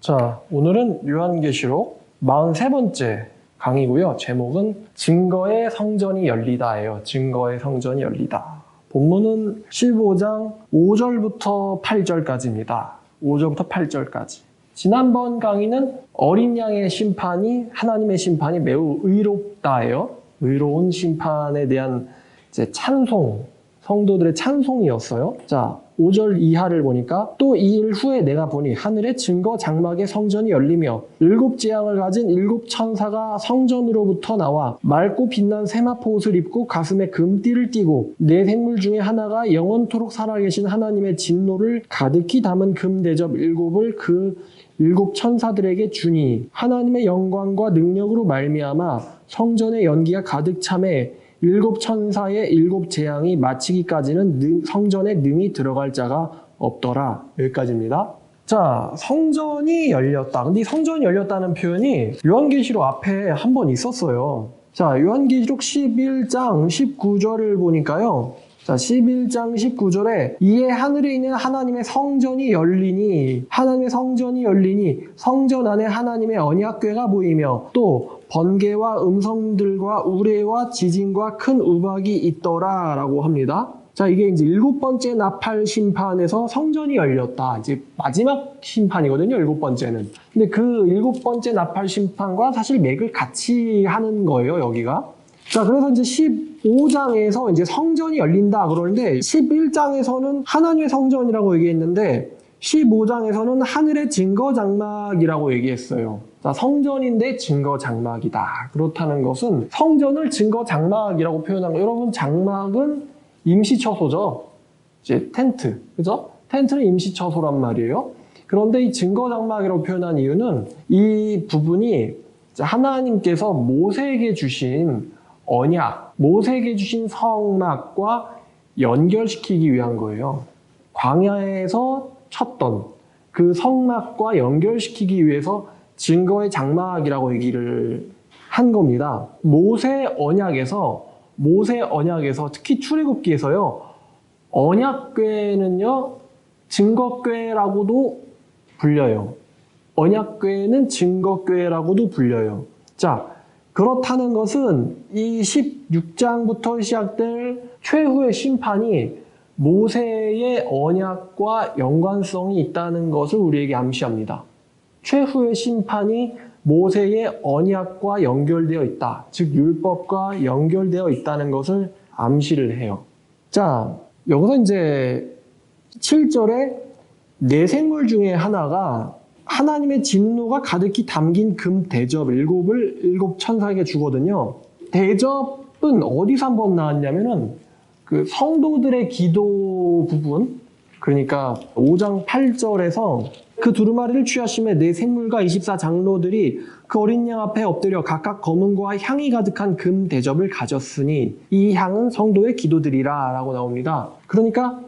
자, 오늘은 요한계시록 43번째 강의고요. 제목은 증거의 성전이 열리다예요. 증거의 성전이 열리다. 본문은 15장 5절부터 8절까지입니다. 5절부터 8절까지. 지난번 강의는 어린 양의 심판이 하나님의 심판이 매우 의롭다예요. 의로운 심판에 대한 찬송, 성도들의 찬송이었어요. 자, 5절 이하를 보니까 또 이 일 후에 내가 보니 하늘의 증거 장막의 성전이 열리며 일곱 재앙을 가진 일곱 천사가 성전으로부터 나와 맑고 빛난 세마포 옷을 입고 가슴에 금띠를 띠고 네 생물 중에 하나가 영원토록 살아계신 하나님의 진노를 가득히 담은 금 대접 일곱을 그 일곱 천사들에게 주니 하나님의 영광과 능력으로 말미암아 성전의 연기가 가득 참에 일곱 천사의 일곱 재앙이 마치기까지는 능- 성전에 능히 들어갈 자가 없더라. 여기까지입니다. 자, 성전이 열렸다. 근데 이 성전이 열렸다는 표현이 요한계시록 앞에 한 번 있었어요. 자, 요한계시록 11장 19절을 보니까요. 자, 11장 19절에 이에 하늘에 있는 하나님의 성전이 열리니 하나님의 성전이 열리니 성전 안에 하나님의 언약궤가 보이며 또 번개와 음성들과 우레와 지진과 큰 우박이 있더라라고 합니다. 자, 이게 이제 일곱 번째 나팔 심판에서 성전이 열렸다. 이제 마지막 심판이거든요, 일곱 번째는. 근데 그 일곱 번째 나팔 심판과 사실 맥을 같이 하는 거예요, 여기가. 자, 그래서 이제 15장에서 이제 성전이 열린다 그러는데 11장에서는 하나님의 성전이라고 얘기했는데 15장에서는 하늘의 증거 장막이라고 얘기했어요. 자, 성전인데 증거 장막이다. 그렇다는 것은 성전을 증거 장막이라고 표현한 거. 여러분, 장막은 임시처소죠. 이제 텐트. 그죠? 텐트는 임시처소란 말이에요. 그런데 이 증거 장막이라고 표현한 이유는 이 부분이 하나님께서 모세에게 주신 언약, 모세에게 주신 성막과 연결시키기 위한 거예요. 광야에서 쳤던 그 성막과 연결시키기 위해서 증거의 장막이라고 얘기를 한 겁니다. 모세 언약에서 모세 언약에서 특히 출애굽기에서요. 언약궤는요. 증거궤라고도 불려요. 언약궤는 증거궤라고도 불려요. 자, 그렇다는 것은 이 16장부터 시작될 최후의 심판이 모세의 언약과 연관성이 있다는 것을 우리에게 암시합니다. 최후의 심판이 모세의 언약과 연결되어 있다. 즉, 율법과 연결되어 있다는 것을 암시를 해요. 자, 여기서 이제 7절에 네 생물 중에 하나가 하나님의 진노가 가득히 담긴 금 대접 일곱을 일곱 천사에게 주거든요. 대접은 어디서 한번 나왔냐면은 그 성도들의 기도 부분 그러니까 5장 8절에서 그 두루마리를 취하심에 네 생물과 24 장로들이 그 어린 양 앞에 엎드려 각각 검은과 향이 가득한 금 대접을 가졌으니 이 향은 성도의 기도들이라 라고 나옵니다. 그러니까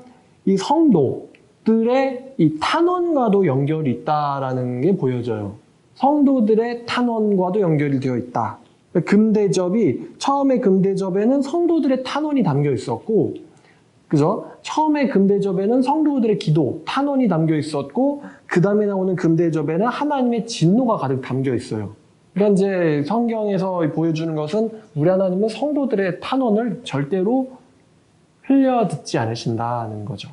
이 성도들의 이 탄원과도 연결이 있다라는 게 보여져요. 성도들의 탄원과도 연결이 되어 있다. 금대접이 처음에 금대접에는 성도들의 탄원이 담겨 있었고 그죠? 처음에 금대접에는 성도들의 기도, 탄원이 담겨 있었고 그 다음에 나오는 금대접에는 하나님의 진노가 가득 담겨 있어요. 그러니까 이제 성경에서 보여주는 것은 우리 하나님은 성도들의 탄원을 절대로 흘려 듣지 않으신다는 거죠.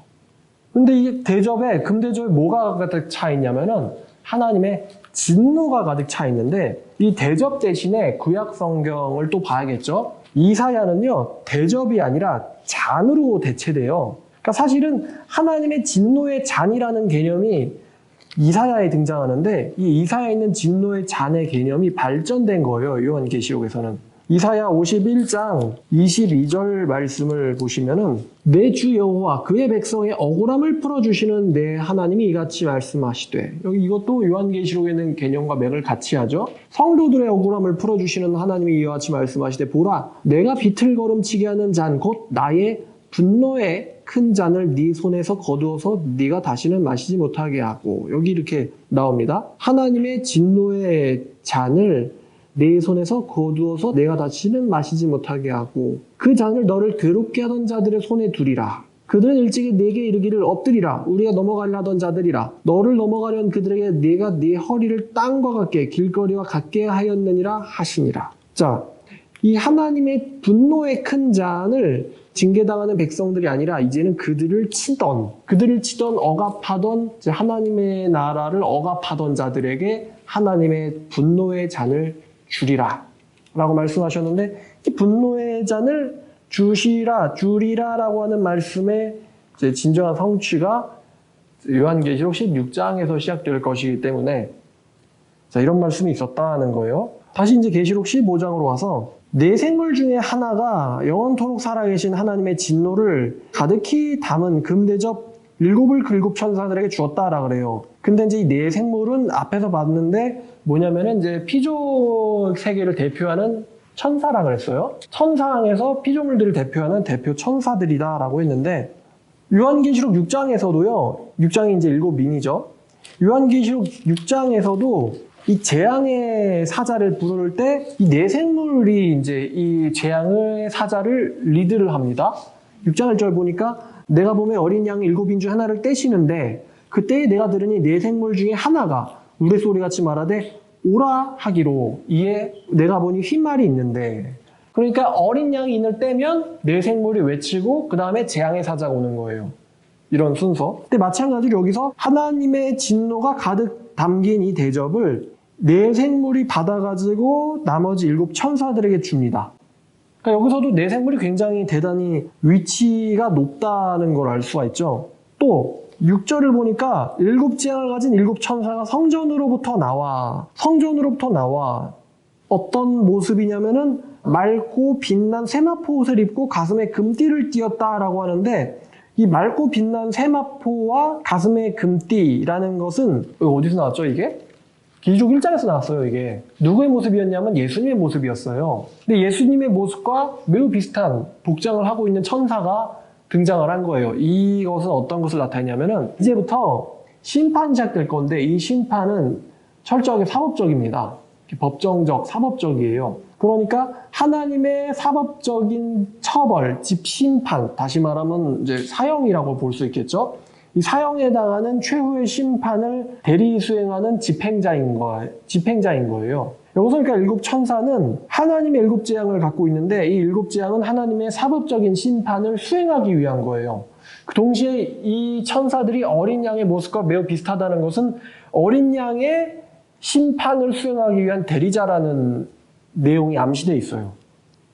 근데 이 대접에 금대접에 뭐가 가득 차 있냐면은 하나님의 진노가 가득 차 있는데 이 대접 대신에 구약 성경을 또 봐야겠죠. 이사야는요 대접이 아니라 잔으로 대체돼요. 그러니까 사실은 하나님의 진노의 잔이라는 개념이 이사야에 등장하는데 이 이사야에 있는 진노의 잔의 개념이 발전된 거예요. 요한계시록에서는. 이사야 51장 22절 말씀을 보시면은 내 주 여호와 그의 백성의 억울함을 풀어주시는 내 하나님이 이같이 말씀하시되 여기 이것도 요한계시록에 있는 개념과 맥을 같이 하죠. 성도들의 억울함을 풀어주시는 하나님이 이와 같이 말씀하시되 보라 내가 비틀거름치게 하는 잔 곧 나의 분노의 큰 잔을 네 손에서 거두어서 네가 다시는 마시지 못하게 하고 여기 이렇게 나옵니다. 하나님의 진노의 잔을 내 손에서 거두어서 내가 다시는 마시지 못하게 하고 그 잔을 너를 괴롭게 하던 자들의 손에 두리라. 그들은 일찍이 내게 이르기를 엎드리라. 우리가 넘어가려 하던 자들이라. 너를 넘어가려는 그들에게 내가 네 허리를 땅과 같게 길거리와 같게 하였느니라 하시니라. 자 이 하나님의 분노의 큰 잔을 징계당하는 백성들이 아니라 이제는 그들을 치던 그들을 치던 억압하던 하나님의 나라를 억압하던 자들에게 하나님의 분노의 잔을 주리라 라고 말씀하셨는데 이 분노의 잔을 주시라 주리라 라고 하는 말씀의 진정한 성취가 요한계시록 16장에서 시작될 것이기 때문에 자 이런 말씀이 있었다는 거예요. 다시 이제 계시록 15장으로 와서 네 생물 중에 하나가 영원토록 살아계신 하나님의 진노를 가득히 담은 금대접 일곱을 긁곱 천사들에게 주었다라 그래요. 근데 이제 이 네 생물은 앞에서 봤는데 뭐냐면은 이제 피조 세계를 대표하는 천사라 그랬어요. 천상에서 피조물들을 대표하는 대표 천사들이다라고 했는데 요한계시록 6장에서도요. 6장이 이제 일곱 민이죠. 요한계시록 6장에서도 이 재앙의 사자를 부를 때이 내생물이 이제 이 재앙의 사자를 리드를 합니다. 6장 1절 보니까 내가 보면 어린 양 일곱인 중 하나를 떼시는데 그때에 내가 들으니 내생물 중에 하나가 우레소리 같이 말하되 오라 하기로 이에 내가 보니 휜말이 있는데 그러니까 어린 양이 인을 떼면 내생물이 외치고 그 다음에 재앙의 사자가 오는 거예요. 이런 순서. 근데 마찬가지로 여기서 하나님의 진노가 가득 담긴 이 대접을 네 생물이 받아가지고 나머지 일곱 천사들에게 줍니다. 여기서도 네 생물이 굉장히 대단히 위치가 높다는 걸 알 수가 있죠. 또 6절을 보니까 일곱 재앙을 가진 일곱 천사가 성전으로부터 나와 성전으로부터 나와 어떤 모습이냐면은 맑고 빛난 세마포 옷을 입고 가슴에 금띠를 띄었다라고 하는데 이 맑고 빛난 세마포와 가슴에 금띠라는 것은 어디서 나왔죠 이게? 길족 1장에서 나왔어요 이게 누구의 모습이었냐면 예수님의 모습이었어요 근데 예수님의 모습과 매우 비슷한 복장을 하고 있는 천사가 등장을 한 거예요 이것은 어떤 것을 나타내냐면은 이제부터 심판이 시작될 건데 이 심판은 철저하게 사법적입니다 법정적, 사법적이에요. 그러니까 하나님의 사법적인 처벌, 집 심판, 다시 말하면 이제 사형이라고 볼 수 있겠죠. 이 사형에 해당하는 최후의 심판을 대리 수행하는 집행자인 거, 집행자인 거예요. 여기서 그러니까 일곱 천사는 하나님의 일곱 재앙을 갖고 있는데 이 일곱 재앙은 하나님의 사법적인 심판을 수행하기 위한 거예요. 그 동시에 이 천사들이 어린 양의 모습과 매우 비슷하다는 것은 어린 양의 심판을 수행하기 위한 대리자라는 내용이 암시되어 있어요.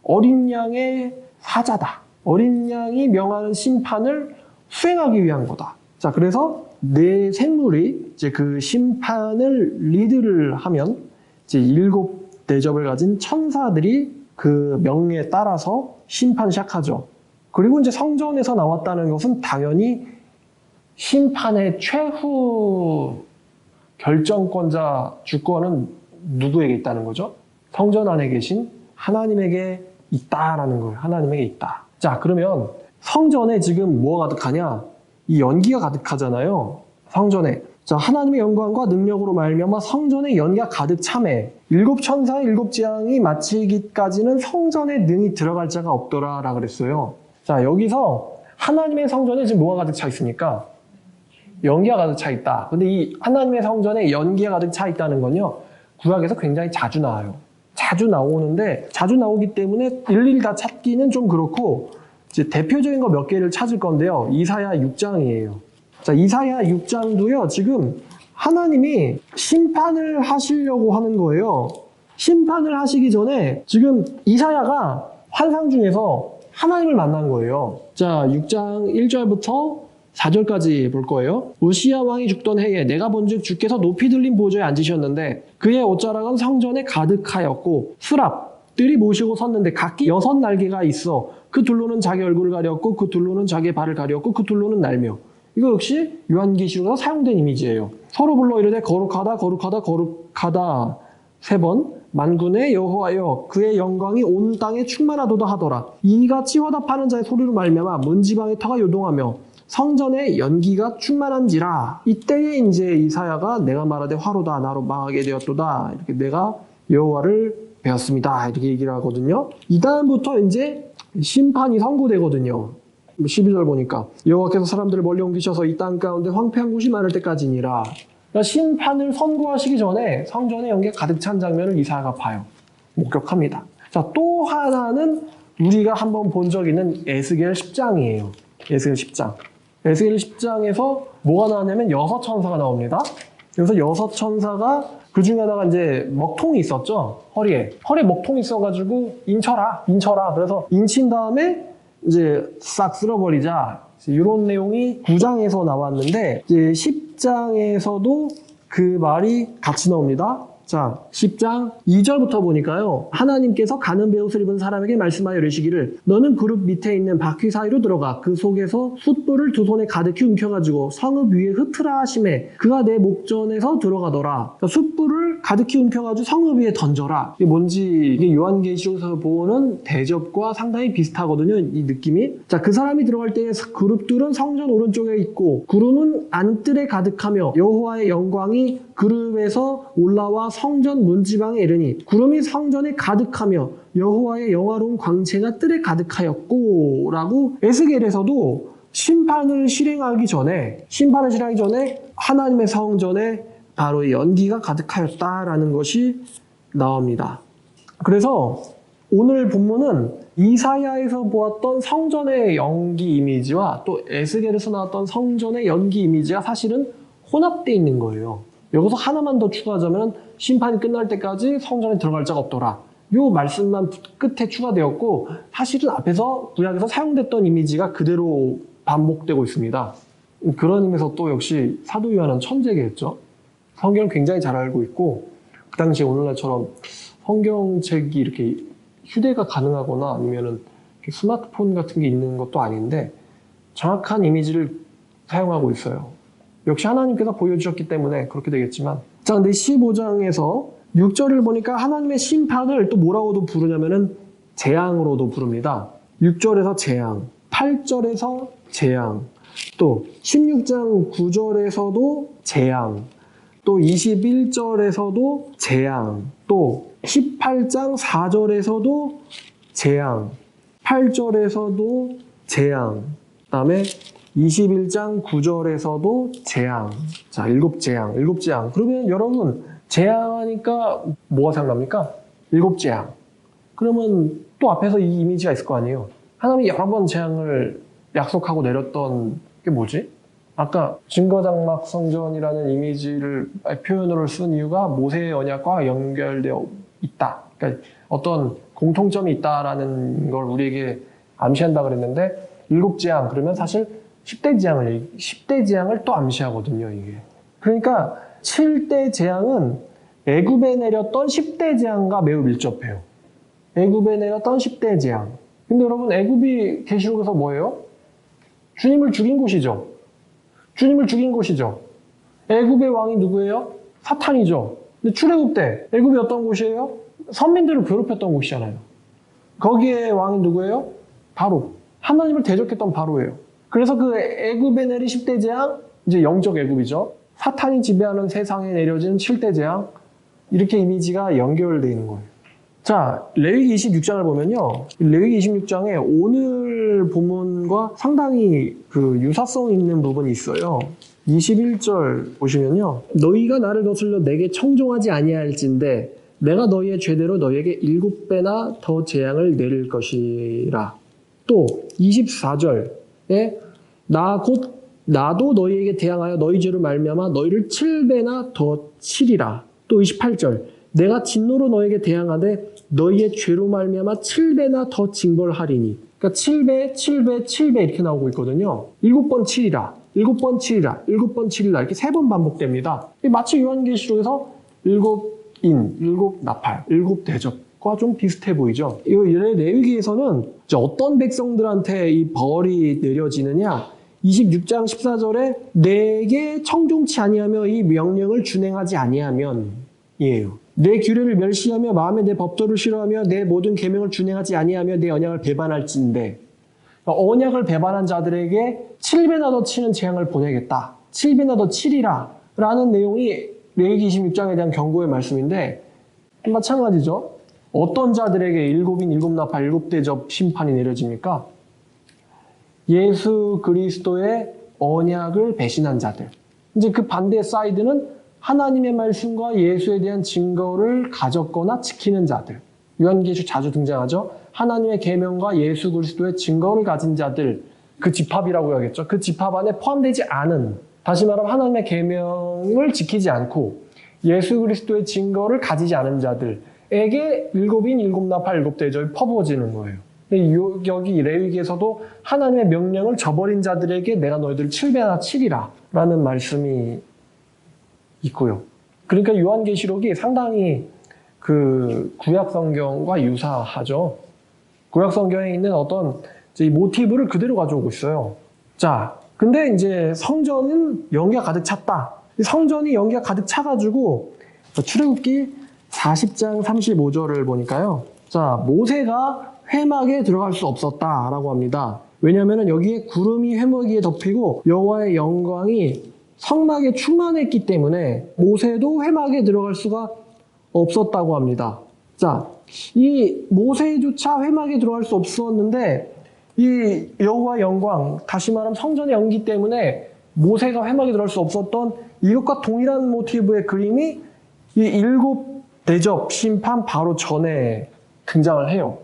어린 양의 사자다. 어린 양이 명하는 심판을 수행하기 위한 거다. 자, 그래서 내 생물이 이제 그 심판을 리드를 하면 이제 일곱 대접을 가진 천사들이 그 명령에 따라서 심판 시작하죠. 그리고 이제 성전에서 나왔다는 것은 당연히 심판의 최후 결정권자 주권은 누구에게 있다는 거죠? 성전 안에 계신 하나님에게 있다라는 거예요. 하나님에게 있다. 자, 그러면 성전에 지금 뭐가 가득하냐? 이 연기가 가득하잖아요. 성전에. 자, 하나님의 영광과 능력으로 말미암아 성전에 연기가 가득 참해. 일곱 천사 일곱 재앙이 마치기까지는 성전에 능히 들어갈 자가 없더라라 그랬어요. 자, 여기서 하나님의 성전에 지금 뭐가 가득 차 있습니까? 연기가 가득 차 있다. 근데 이 하나님의 성전에 연기가 가득 차 있다는 건요. 구약에서 굉장히 자주 나와요. 자주 나오는데 자주 나오기 때문에 일일이 다 찾기는 좀 그렇고 이제 대표적인 거 몇 개를 찾을 건데요. 이사야 6장이에요. 자, 이사야 6장도요. 지금 하나님이 심판을 하시려고 하는 거예요. 심판을 하시기 전에 지금 이사야가 환상 중에서 하나님을 만난 거예요. 자, 6장 1절부터 4절까지 볼 거예요. 우시야 왕이 죽던 해에 내가 본즉 주께서 높이 들린 보좌에 앉으셨는데 그의 옷자락은 성전에 가득하였고 수랍들이 모시고 섰는데 각기 여섯 날개가 있어 그 둘로는 자기 얼굴을 가렸고 그 둘로는 자기의 발을 가렸고 그 둘로는 날며. 이거 역시 요한계시록에서 사용된 이미지예요. 서로 불러 이르되 거룩하다 거룩하다 거룩하다. 세 번 만군의 여호와여 그의 영광이 온 땅에 충만하도다 하더라. 이같이 화답하는 자의 소리로 말미암아 문지방의 터가 요동하며 성전에 연기가 충만한지라. 이때에 이제 이사야가 내가 말하되 화로다 나로 망하게 되었도다. 이렇게 내가 여호와를 배웠습니다. 이렇게 얘기를 하거든요. 이 다음부터 이제 심판이 선고되거든요 12절 보니까 여호와께서 사람들을 멀리 옮기셔서 이 땅 가운데 황폐한 곳이 많을 때까지니라. 그러니까 심판을 선고하시기 전에 성전의 연기 가득 찬 장면을 이사야가 봐요. 목격합니다. 자, 또 하나는 우리가 한번 본 적 있는 에스겔 10장이에요. 에스겔 10장. 에스겔 10장에서 뭐가 나왔냐면 여섯 천사가 나옵니다. 그래서 여섯 천사가 그 중에 하나가 이제 먹통이 있었죠. 허리에. 허리에 먹통이 있어가지고 인쳐라, 인쳐라. 그래서 인친 다음에 이제 싹 쓸어버리자. 이런 내용이 9장에서 나왔는데 이제 10장에서도 그 말이 같이 나옵니다. 자, 10장 2절부터 보니까요. 하나님께서 가는 베옷을 입은 사람에게 말씀하여 이르시기를 너는 그룹 밑에 있는 바퀴 사이로 들어가 그 속에서 숯불을 두 손에 가득히 움켜가지고 성읍 위에 흩으라 하심에 그가 내 목전에서 들어가더라. 그러니까 숯불을 가득히 움켜가지고 성읍 위에 던져라. 이게 뭔지 이게 요한계시록에서 보는 대접과 상당히 비슷하거든요. 이 느낌이. 자, 그 사람이 들어갈 때 그룹들은 성전 오른쪽에 있고 그룹은 안뜰에 가득하며 여호와의 영광이 그룹에서 올라와 성전 문지방에 이르니 구름이 성전에 가득하며 여호와의 영화로운 광채가 뜰에 가득하였고 라고 에스겔에서도 심판을 실행하기 전에 심판을 실행하기 전에 하나님의 성전에 바로 이 연기가 가득하였다라는 것이 나옵니다. 그래서 오늘 본문은 이사야에서 보았던 성전의 연기 이미지와 또 에스겔에서 나왔던 성전의 연기 이미지가 사실은 혼합되어 있는 거예요. 여기서 하나만 더 추가하자면 심판이 끝날 때까지 성전에 들어갈 자가 없더라. 요 말씀만 끝에 추가되었고 사실은 앞에서 구약에서 사용됐던 이미지가 그대로 반복되고 있습니다. 그런 의미에서 또 역시 사도 요한은 천재겠죠. 성경을 굉장히 잘 알고 있고 그 당시 오늘날처럼 성경책이 이렇게 휴대가 가능하거나 아니면은 스마트폰 같은 게 있는 것도 아닌데 정확한 이미지를 사용하고 있어요. 역시 하나님께서 보여주셨기 때문에 그렇게 되겠지만 자 근데 15장에서 6절을 보니까 하나님의 심판을 또 뭐라고도 부르냐면은 재앙으로도 부릅니다. 6절에서 재앙, 8절에서 재앙, 또 16장 9절에서도 재앙, 또 21절에서도 재앙, 또 18장 4절에서도 재앙, 8절에서도 재앙, 그 다음에 21장 9절에서도 재앙. 자, 일곱 재앙, 일곱 재앙. 그러면 여러분, 재앙하니까 뭐가 생각납니까? 일곱 재앙. 그러면 또 앞에서 이 이미지가 있을 거 아니에요? 하나님이 여러 번 재앙을 약속하고 내렸던 게 뭐지? 아까 증거장막 성전이라는 이미지를 표현으로 쓴 이유가 모세의 언약과 연결되어 있다. 그러니까 어떤 공통점이 있다라는 걸 우리에게 암시한다 그랬는데 일곱 재앙 그러면 사실 10대 재앙을 10대 재앙을 또 암시하거든요, 이게. 그러니까 7대 재앙은 애굽에 내렸던 10대 재앙과 매우 밀접해요. 애굽에 내렸던 10대 재앙. 근데 여러분 애굽이 계시록에서 뭐예요? 주님을 죽인 곳이죠. 주님을 죽인 곳이죠. 애굽의 왕이 누구예요? 사탄이죠. 근데 출애굽 때 애굽이 어떤 곳이에요? 선민들을 괴롭혔던 곳이잖아요. 거기에 왕이 누구예요? 바로 하나님을 대적했던 바로예요. 그래서 그 애굽에 내린 10대 재앙, 이제 영적 애굽이죠. 사탄이 지배하는 세상에 내려진 7대 재앙, 이렇게 이미지가 연결되어 있는 거예요. 자, 레위기 26장을 보면요. 레위기 26장에 오늘 본문과 상당히 그 유사성 있는 부분이 있어요. 21절 보시면요. 너희가 나를 거슬려 내게 청종하지 아니할진데 내가 너희의 죄대로 너희에게 일곱 배나 더 재앙을 내릴 것이라. 또 24절에 나 곧 나도 너희에게 대항하여 너희 죄로 말미암아 너희를 7배나 더 치리라. 또 28절 내가 진노로 너에게 대항하되 너희의 죄로 말미암아 7배나 더 징벌하리니. 그러니까 7배, 7배, 7배 이렇게 나오고 있거든요. 7번 7이라. 7번 7이라. 7번 7이라. 이렇게 세번 반복됩니다. 마치 요한계시록에서 7인, 7 나팔, 7 대접과 좀 비슷해 보이죠. 이 레위기에서는 어떤 백성들한테 이 벌이 내려지느냐? 26장 14절에 내게 청종치 아니하며 이 명령을 준행하지 아니하면 이에요. 내 규례를 멸시하며 마음에 내 법도를 싫어하며 내 모든 계명을 준행하지 아니하며 내 언약을 배반할진대. 그러니까 언약을 배반한 자들에게 7배나 더 치는 재앙을 보내겠다. 7배나 더 치리라. 라는 내용이 레위기 26장에 대한 경고의 말씀인데 마찬가지죠. 어떤 자들에게 일곱인 일곱 나팔 일곱 대접 심판이 내려집니까? 예수 그리스도의 언약을 배신한 자들. 이제 그 반대 사이드는 하나님의 말씀과 예수에 대한 증거를 가졌거나 지키는 자들. 요한계시 자주 등장하죠. 하나님의 계명과 예수 그리스도의 증거를 가진 자들. 그 집합이라고 해야겠죠. 그 집합 안에 포함되지 않은 다시 말하면 하나님의 계명을 지키지 않고 예수 그리스도의 증거를 가지지 않은 자들 에게 일곱인 일곱 나팔 일곱 대접이 퍼부어지는 거예요. 여기 레위기에서도 하나님의 명령을 저버린 자들에게 내가 너희들을 칠배나 치리라 라는 말씀이 있고요. 그러니까 요한계시록이 상당히 그 구약 성경과 유사하죠. 구약 성경에 있는 어떤 모티브를 그대로 가져오고 있어요. 자, 근데 이제 성전은 연기가 가득 찼다. 이 성전이 연기가 가득 차가지고 출애굽기 40장 35절을 보니까요. 자, 모세가 회막에 들어갈 수 없었다라고 합니다. 왜냐하면 여기에 구름이 회막에 덮이고 여호와의 영광이 성막에 충만했기 때문에 모세도 회막에 들어갈 수가 없었다고 합니다. 자, 이 모세조차 회막에 들어갈 수 없었는데 이 여호와 영광, 다시 말하면 성전의 연기 때문에 모세가 회막에 들어갈 수 없었던 이것과 동일한 모티브의 그림이 이 일곱 대접 심판 바로 전에 등장을 해요.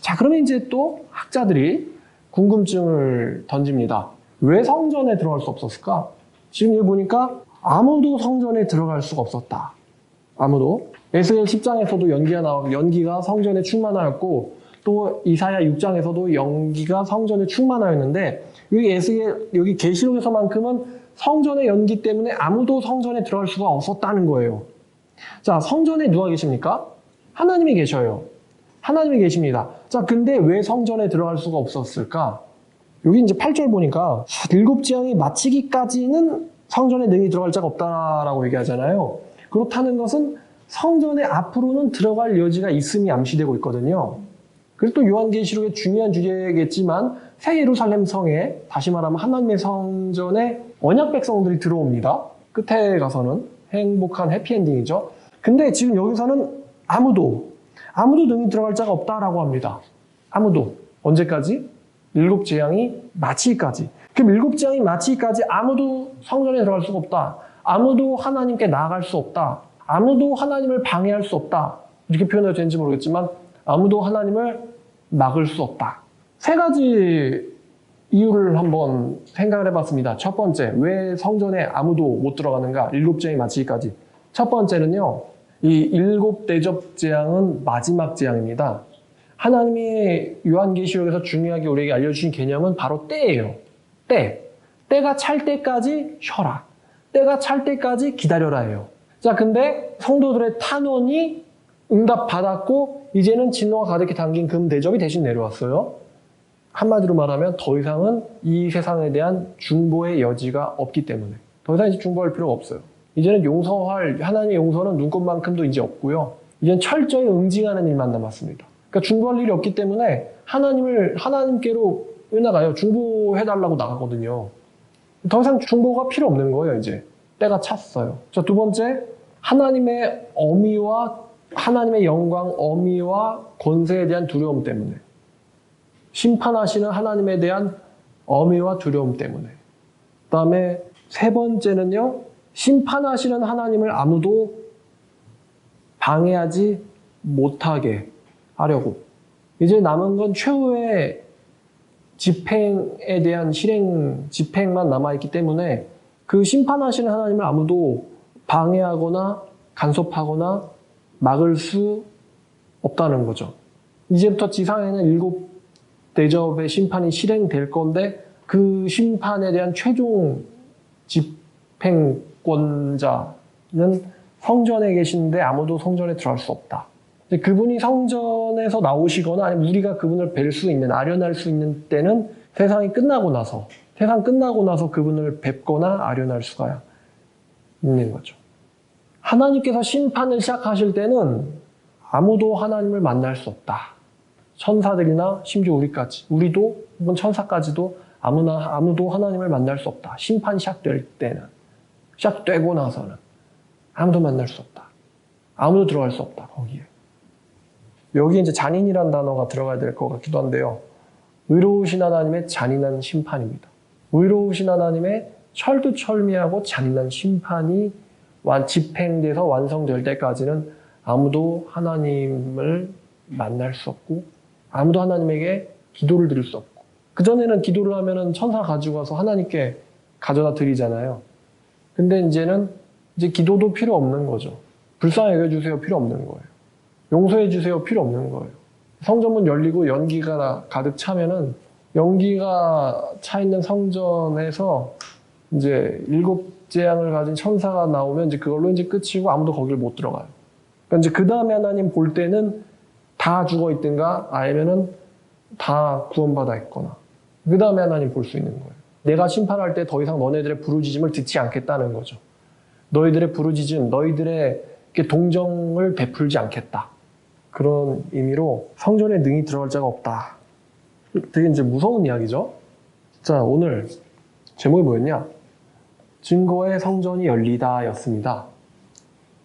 자, 그러면 이제 또 학자들이 궁금증을 던집니다. 왜 성전에 들어갈 수 없었을까? 지금 여기 보니까 아무도 성전에 들어갈 수가 없었다. 아무도. 에스겔 10장에서도 연기가 나오고 연기가 성전에 충만하였고 또 이사야 6장에서도 연기가 성전에 충만하였는데 여기 에스겔 여기 계시록에서만큼은 성전의 연기 때문에 아무도 성전에 들어갈 수가 없었다는 거예요. 자, 성전에 누가 계십니까? 하나님이 계셔요. 하나님이 계십니다. 자, 근데 왜 성전에 들어갈 수가 없었을까? 여기 이제 8절 보니까 일곱 지향이 마치기까지는 성전에 능히 들어갈 자가 없다라고 얘기하잖아요. 그렇다는 것은 성전에 앞으로는 들어갈 여지가 있음이 암시되고 있거든요. 그리고 또 요한계시록의 중요한 주제겠지만 새 예루살렘 성에 다시 말하면 하나님의 성전에 언약 백성들이 들어옵니다. 끝에 가서는 행복한 해피엔딩이죠. 근데 지금 여기서는 아무도 아무도 능히 들어갈 자가 없다라고 합니다. 아무도 언제까지? 일곱 재앙이 마치기까지. 그럼 일곱 재앙이 마치기까지 아무도 성전에 들어갈 수가 없다. 아무도 하나님께 나아갈 수 없다. 아무도 하나님을 방해할 수 없다. 이렇게 표현해도 되는지 모르겠지만 아무도 하나님을 막을 수 없다. 세 가지 이유를 한번 생각을 해봤습니다. 첫 번째, 왜 성전에 아무도 못 들어가는가? 일곱 재앙이 마치기까지. 첫 번째는요, 이 일곱 대접 재앙은 마지막 재앙입니다. 하나님이 요한계시록에서 중요하게 우리에게 알려주신 개념은 바로 때예요. 때. 때가 찰 때까지 쉬어라. 때가 찰 때까지 기다려라예요. 자, 근데 성도들의 탄원이 응답 받았고 이제는 진노가 가득히 담긴 금 대접이 대신 내려왔어요. 한마디로 말하면 더 이상은 이 세상에 대한 중보의 여지가 없기 때문에 더 이상 이제 중보할 필요가 없어요. 이제는 용서할 하나님의 용서는 눈꽃만큼도 이제 없고요. 이제는 철저히 응징하는 일만 남았습니다. 그러니까 중보할 일이 없기 때문에 하나님을 하나님께로 왜 나가요? 중보해 달라고 나가거든요. 더 이상 중보가 필요 없는 거예요, 이제. 때가 찼어요. 자, 두 번째, 하나님의 어미와 하나님의 영광, 어미와 권세에 대한 두려움 때문에. 심판하시는 하나님에 대한 어미와 두려움 때문에. 그 다음에 세 번째는요, 심판하시는 하나님을 아무도 방해하지 못하게 하려고. 이제 남은 건 최후의 집행에 대한 실행, 집행만 남아있기 때문에 그 심판하시는 하나님을 아무도 방해하거나 간섭하거나 막을 수 없다는 거죠. 이제부터 지상에는 일곱 대접의 심판이 실행될 건데 그 심판에 대한 최종 집행권자는 성전에 계시는데 아무도 성전에 들어갈 수 없다. 그분이 성전에서 나오시거나 아니면 우리가 그분을 뵐 수 있는, 아련할 수 있는 때는 세상이 끝나고 나서, 세상 끝나고 나서 그분을 뵙거나 아련할 수가 있는 거죠. 하나님께서 심판을 시작하실 때는 아무도 하나님을 만날 수 없다. 천사들이나 심지어 우리까지, 우리도 혹은 천사까지도 아무나 아무도 하나님을 만날 수 없다. 심판 시작될 때는 시작되고 나서는 아무도 만날 수 없다. 아무도 들어갈 수 없다. 거기에. 여기 이제 잔인이란 단어가 들어가야 될 것 같기도 한데요. 의로우신 하나님의 잔인한 심판입니다. 의로우신 하나님의 철두철미하고 잔인한 심판이 완 집행돼서 완성될 때까지는 아무도 하나님을 만날 수 없고 아무도 하나님에게 기도를 드릴 수 없고 그 전에는 기도를 하면은 천사 가지고 와서 하나님께 가져다 드리잖아요. 근데 이제는 이제 기도도 필요 없는 거죠. 불쌍히 여겨주세요 필요 없는 거예요. 용서해 주세요 필요 없는 거예요. 성전문 열리고 연기가 가득 차면은 연기가 차 있는 성전에서 이제 일곱 재앙을 가진 천사가 나오면 이제 그걸로 이제 끝이고 아무도 거기를 못 들어가요. 그러니까 이제 그 다음에 하나님 볼 때는 다 죽어 있든가 아니면은 다 구원받아 있거나 그 다음에 하나님 볼 수 있는 거예요. 내가 심판할 때 더 이상 너네들의 부르짖음을 듣지 않겠다는 거죠. 너희들의 부르짖음, 너희들의 동정을 베풀지 않겠다. 그런 의미로 성전에 능히 들어갈 자가 없다. 되게 이제 무서운 이야기죠. 자, 오늘 제목이 뭐였냐? 증거의 성전이 열리다 였습니다.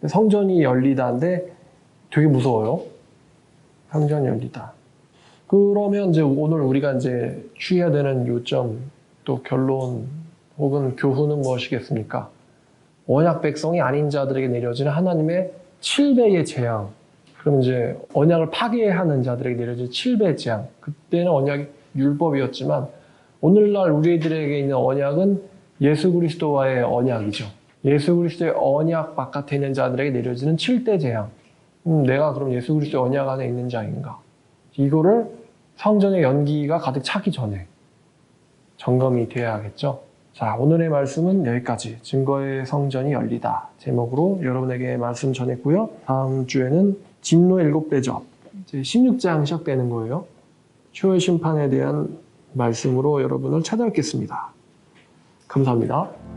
성전이 열리다인데 되게 무서워요. 성전이 열리다. 그러면 이제 오늘 우리가 이제 취해야 되는 요점 또 결론 혹은 교훈은 무엇이겠습니까? 언약 백성이 아닌 자들에게 내려지는 하나님의 7배의 재앙. 그럼 이제 언약을 파괴하는 자들에게 내려진 7배의 재앙. 그때는 언약이 율법이었지만 오늘날 우리들에게 있는 언약은 예수 그리스도와의 언약이죠. 예수 그리스도의 언약 바깥에 있는 자들에게 내려지는 7대 재앙. 음, 내가 그럼 예수 그리스도의 언약 안에 있는 자인가? 이거를 성전의 연기가 가득 차기 전에 점검이 돼야겠죠. 자, 오늘의 말씀은 여기까지. 증거의 성전이 열리다. 제목으로 여러분에게 말씀 전했고요. 다음 주에는 진노 일곱 대접. 이제 16장 시작되는 거예요. 최후의 심판에 대한 말씀으로 여러분을 찾아뵙겠습니다. 감사합니다.